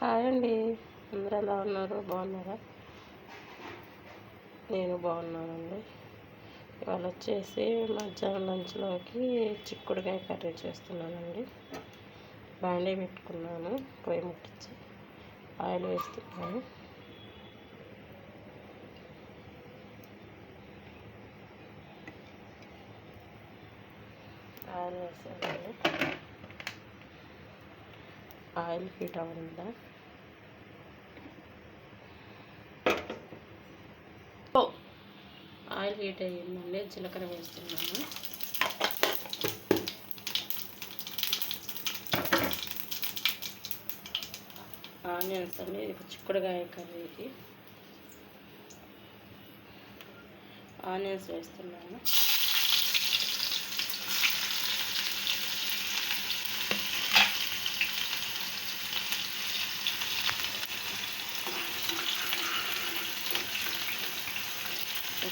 Hi అండి. అందరూ ఎలా ఉన్నారు? బాగున్నారా? నేను బాగున్నానండి. ఇవాళ వచ్చేసి మధ్యాహ్నం లంచ్లోకి చిక్కుడుకాయ కర్రీ చేస్తున్నానండి. బాండీ పెట్టుకున్నాను పొయ్యి ముట్టించి ఆయిల్ వేస్తున్నాను. ఆయిల్ వేసానండి. ఆయిల్ హీట్ అవ్వదా ఆయిల్ హీట్ అయ్యిందండి జీలకర్ర వేస్తున్నాను. ఆనియన్స్ అండి ఇది చిక్కుడుకాయ కర్రీకి ఆనియన్స్ వేస్తున్నాను.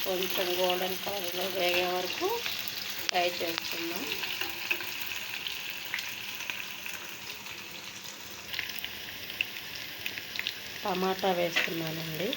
కొంచెం గోల్డెన్ కలర్లో వేగే వరకు ఫ్రై చేస్తున్నాం. టమాటా వేస్తున్నానండి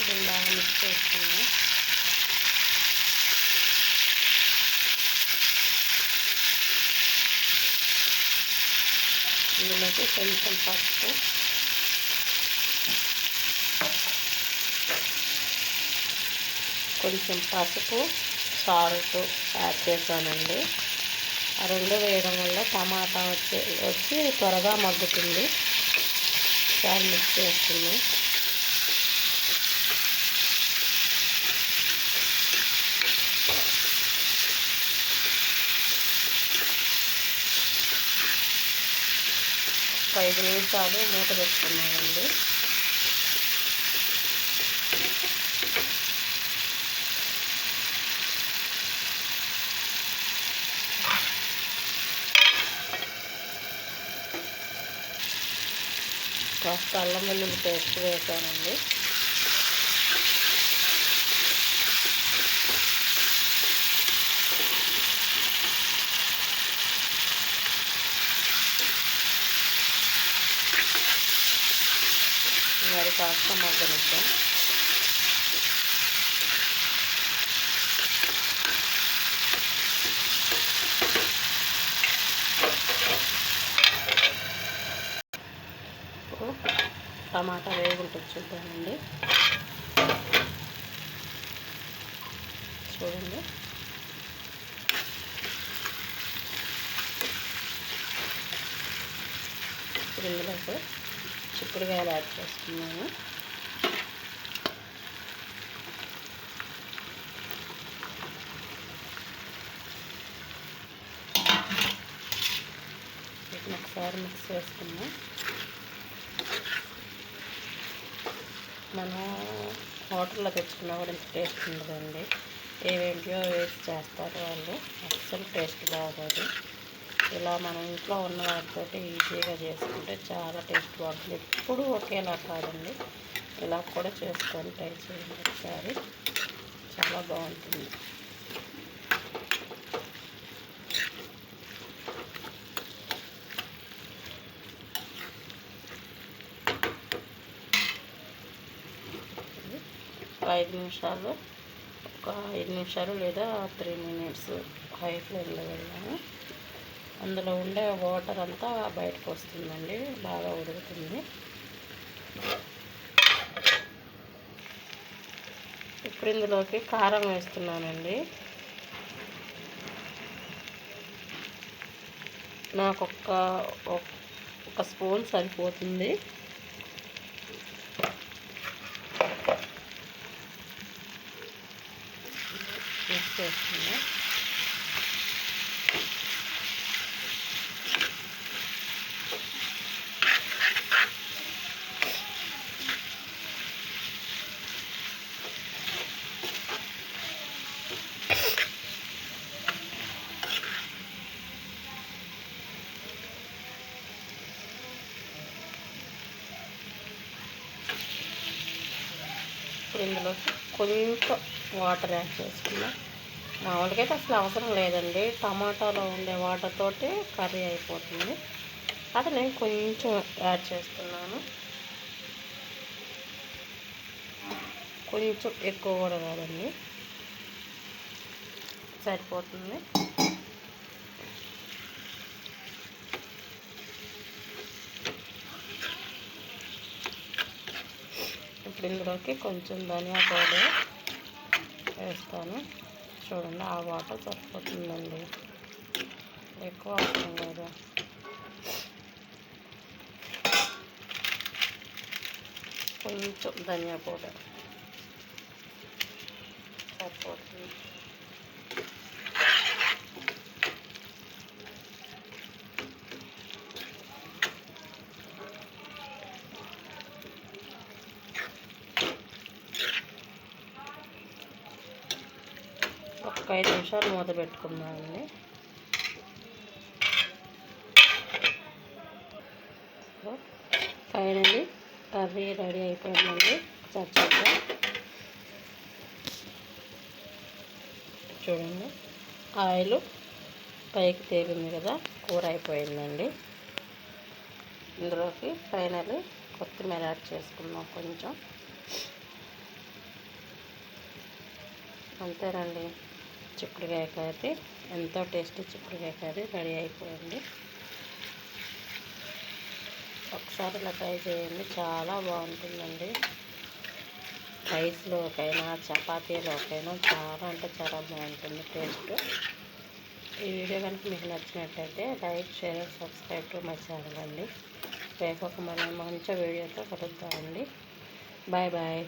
ఇది బాగా మిక్స్ చేసుకున్నాం ఇందులోకి కొంచెం పసుపు. కొంచెం పసుపు సాల్ట్ యాడ్ చేశానండి. ఆ రెండు వేయడం వల్ల టమాటా వచ్చి వచ్చి త్వరగా మగ్గుతుంది. చాలా మిక్స్ చేస్తున్నాం. ఐదు నిమిషాలు మూత పెట్టుకున్నామండి కాస్త అల్లం వెల్లుల్లి పేస్ట్ వేసానండి. మరి కాస్త మగ్గనిద్దాం. టమాటా వేగుంటుంది చూద్దామండి. చూడండి. ఇప్పుడు చిక్కుడుకాయలు యాడ్ చేసుకున్నాను. వీటిని ఒకసారి మిక్స్ చేసుకున్నాం మనం హోటల్లో తెచ్చుకున్నా కూడా ఇంత టేస్ట్ ఉండదండి. ఏవేంటియో వేసి చేస్తారు వాళ్ళు. అస్సలు టేస్ట్ బాగోదు. ఇలా మనం ఇంట్లో ఉన్న వాటితో ఈజీగా చేసుకుంటే చాలా టేస్ట్ బాగుంటుంది. ఎప్పుడు ఒకేలా కాదండి. ఇలా కూడా చేసుకొని ట్రై చేయండి ఒకసారి. చాలా బాగుంటుంది. ఐదు నిమిషాలు ఒక ఐదు నిమిషాలు లేదా త్రీ మినిట్స్ హై ఫ్లేమ్లో వెళ్ళాము అందులో ఉండే వాటర్ అంతా బయటకు వస్తుందండి బాగా ఉడుకుతుంది. ఇప్పుడు ఇందులోకి కారం వేస్తున్నానండి. నాకు ఒక్క ఒక స్పూన్ సరిపోతుంది. వేస్తున్నా ఇప్పుడు ఇందులోకి కొంచెం వాటర్ యాడ్ చేసుకున్నాం. మామూలుగా అయితే అసలు అవసరం లేదండి. టమాటాలో ఉండే వాటర్ తోటి కర్రీ అయిపోతుంది. అది నేను కొంచెం యాడ్ చేస్తున్నాను. కొంచెం ఎక్కువ కూడా కాదండి. సరిపోతుంది. ఇప్పుడు ఇందులోకి కొంచెం ధనియా పౌడర్ వేస్తాను. చూడండి ఆ వాటర్ సరిపోతుందండి. ఎక్కువ అవసరం లేదు. కొంచెం ధనియా పౌడర్ సరిపోతుంది. ఒక ఐదు నిమిషాలు మూత పెట్టుకుందామండి. ఫైనల్లీ కర్రీ రెడీ అయిపోయిందండి. చక్కగా చూడండి. ఆయిల్ పైకి తేలింది కదా కూర అయిపోయిందండి. ఇందులోకి ఫైనల్లీ కొత్తిమీర యాడ్ చేసుకుందాం కొంచెం. అంతేనండి. చిక్కుడుకాయ కర్రీ ఎంతో టేస్టీ చిక్కుడుకాయ కర్రీ రెడీ అయిపోయింది. ఒకసారి ఇలా ట్రై చేయండి చాలా బాగుంటుందండి. రైస్లోకైనా చపాతీలోకైనా చాలా అంటే చాలా బాగుంటుంది టేస్ట్. ఈ వీడియో కనుక మీకు నచ్చినట్టయితే like share subscribe to my channel అండి. రేపు ఒక మన మంచి వీడియోతో కలుద్దామండి. Bye bye.